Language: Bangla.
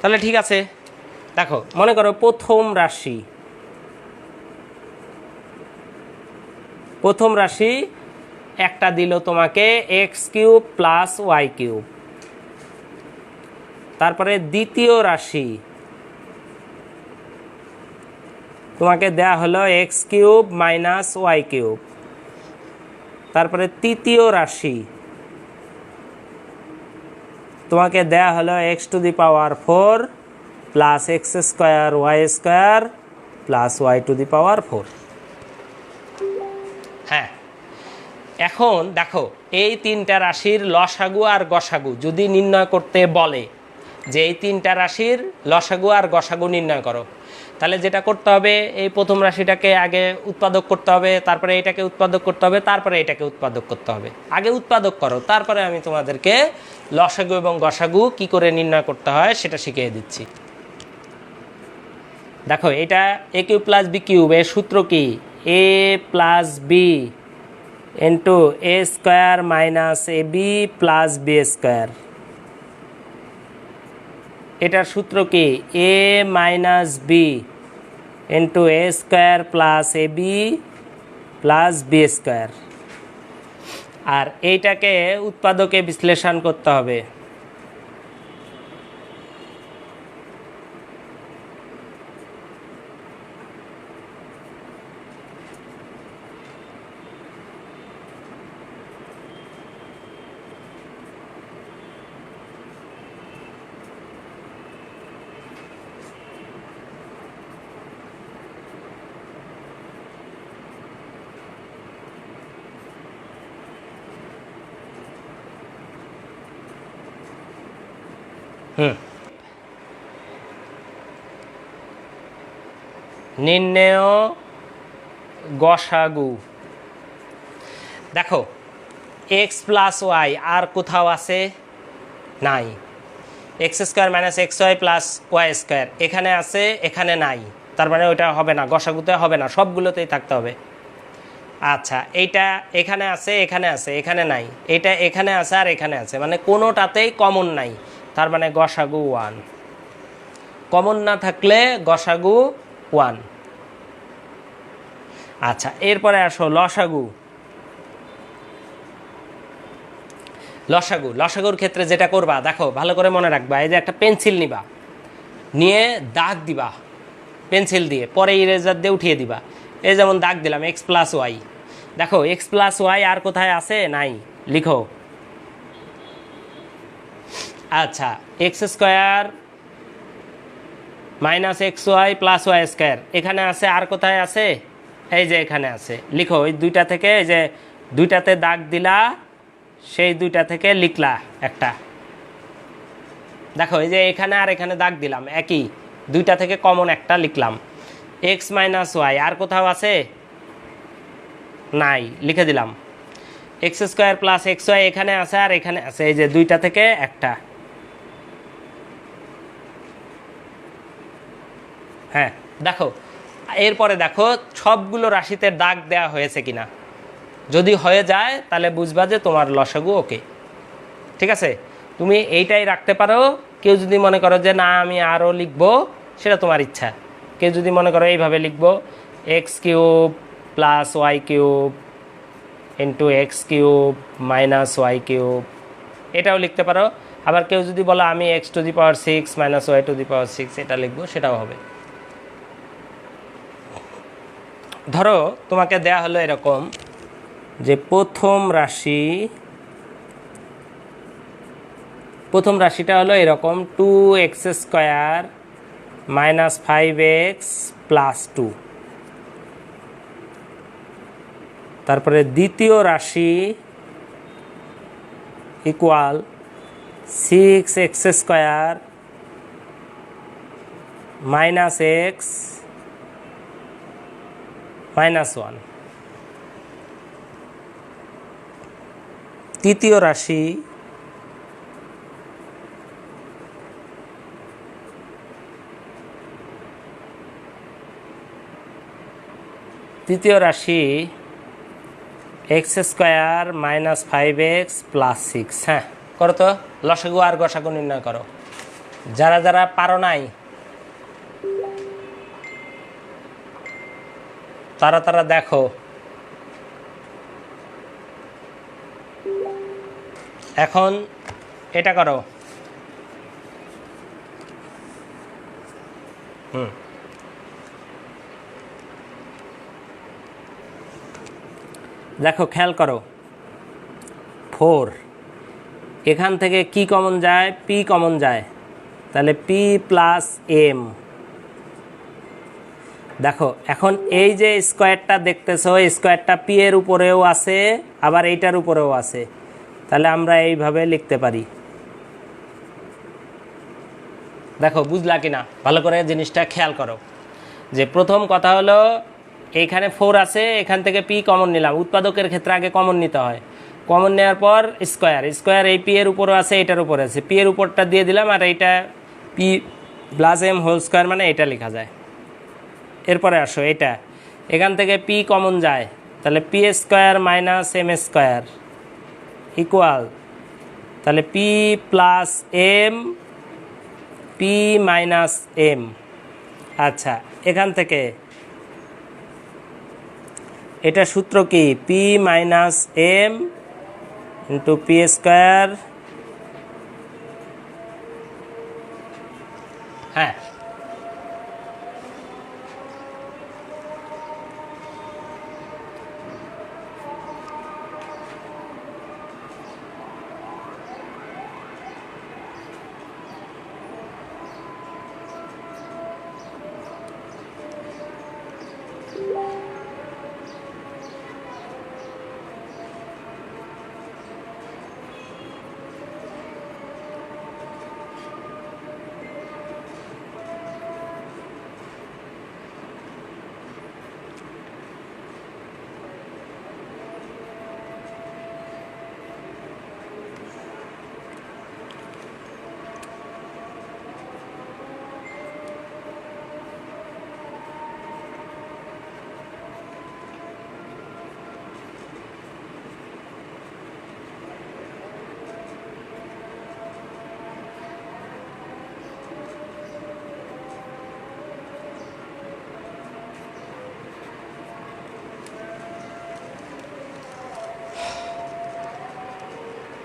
তাহলে ঠিক আছে। দেখো, মনে করো প্রথম রাশি। প্রথম রাশি একটা দিল তোমাকে x cube plus y cube. তারপরে দ্বিতীয় রাশি। তোমাকে দেয়া হলো x cube minus y cube. তারপরে তৃতীয় রাশি। তোমাকে দেয়া হলো x to the power four plus x square y square plus y to the power four হ্যাঁ। এখন দেখো, এই তিনটা রাশির লসাগু আর গসাগু যদি নির্ণয় করতে বলে যে এই তিনটা রাশির লসাগু আর গসাগু নির্ণয় করো তাহলে যেটা করতে হবে, এই প্রথম রাশিটাকে আগে উৎপাদক করতে হবে, তারপরে এটাকে উৎপাদক করতে হবে, তারপরে এটাকে উৎপাদক করতে হবে। আগে উৎপাদক করো, তারপরে আমি তোমাদেরকে লসাগু এবং গসাগু কি করে নির্ণয় করতে হয় সেটা শিখিয়ে দিচ্ছি। দেখো, এটা a cube plus b cube, এর সূত্র কি? A plus b into a square minus a b plus b square এটার সূত্র কি? A minus b into a square plus a b plus b square আর এইটাকে উৎপাদকে বিশ্লেষণ করতে হবে। নির্ণেয় গসাগু। দেখো, এক্স প্লাস ওয়াই, আর কোথাও আছে? নাই। X square minus x y plus y square. এখানে আছে, এখানে নাই। তার মানে ওইটা হবে না, গসাগুতে হবে না, সবগুলোতেই থাকতে হবে। আচ্ছা এইটা এখানে আছে এখানে আছে, এখানে নাই। এটা এখানে আছে আর এখানে আছে মানে কোনোটাতেই কমন নাই। তার মানে গসাগু ওয়ান। কমন না থাকলে গসাগু ওয়ান। আচ্ছা এরপরে আসো লসাগু। লসাগু, লসাগুর ক্ষেত্রে যেটা করবা, দেখো, ভালো করে মনে রাখবা, এই যে একটা পেন্সিল নিবা, নিয়ে দাগ দিবা, পেন্সিল দিয়ে, পরে ইরেজার দিয়ে উঠিয়ে দিবা। এই যেমন দাগ দিলাম এক্স প্লাস ওয়াই দেখো এক্স প্লাস ওয়াই আর কোথায় আছে? নাই। লিখো। আচ্ছা x square minus x y plus y square এখানে আছে, আর কোথায় আছে? এই যে এখানে আছে। লিখো ওই দুইটা থেকে, এই যে দুইটাতে দাগ দিলা, সেই দুইটা থেকে লিখলা একটা। দেখো, এই যে এখানে আর এখানে দাগ দিলাম, একই। দুইটা থেকে কমন একটা লিখলাম। এক্স মাইনাস ওয়াই আর কোথাও আছে? নাই, লিখে দিলাম। X square plus x y এখানে আছে, আর এখানে আছে। এই যে দুইটা থেকে একটা। হ্যাঁ দেখো, এরপরে দেখো, সবগুলো রাশিতে দাগ দেওয়া হয়েছে কিনা। যদি হয়ে যায়, তাহলে বুঝবা যে তোমার লসাগু ওকে। ঠিক আছে? তুমি এইটাই রাখতে পারো। কেউ যদি মনে করো যে, না, আমি আরও লিখব, সেটা তোমার ইচ্ছা। কেউ যদি মনে করো, এইভাবে লিখব x cube plus y cube into x cube minus y cube এটাও লিখতে পারো। আবার কেউ যদি বলো, আমি x to the power six minus y to the power six এটা লিখব, সেটাও হবে। ধরো, তোমাকে দেয়া হলো এরকম যে প্রথম রাশি, প্রথম রাশিটা হলো এরকম two x square minus five x plus two তারপরে দ্বিতীয় রাশি equal six x square minus x minus one. তৃতীয় রাশি তৃতীয় রাশি x square minus five x plus six হ্যাঁ করো তো, লসাগু আর গসাগু নির্ণয় করো। যারা যারা পারো নাই তারা তারা দেখো। এখন এটা করো। হুম। দেখো, খেয়াল করো। ফোর। এখান থেকে কি কমন যায়? পি কমন যায়। তাহলে পি প্লাস এম। দেখো, এখন এই যে স্কোয়ারটা দেখতেছো স্কোয়ারটা পি এর উপরেও আছে, আবার এইটার উপরেও আছে। তাহলে আমরা এইভাবে লিখতে পারি। দেখো, বুঝলা কিনা? ভালো করে জিনিসটা খেয়াল করো। যে প্রথম কথা হলো, এইখানে ফোর আছে, এখান থেকে পি কমন নিলাম। উৎপাদকের ক্ষেত্রে আগে কমন নিতে হয়। কমন নেওয়ার পর স্কোয়ার স্কোয়ার এই পি এর উপরও আছে এটার উপরে আছে। পি এর উপরটা দিয়ে দিলাম, আর এইটা p plus m whole square মানে এটা লেখা যায়। এরপরে আসো, এটা। এখান থেকে পি কমন যায়। তাহলে p square minus m square equal তাহলে p plus m p minus m আচ্ছা এখান থেকে এটা সূত্র কি? P minus m into p square হ্যাঁ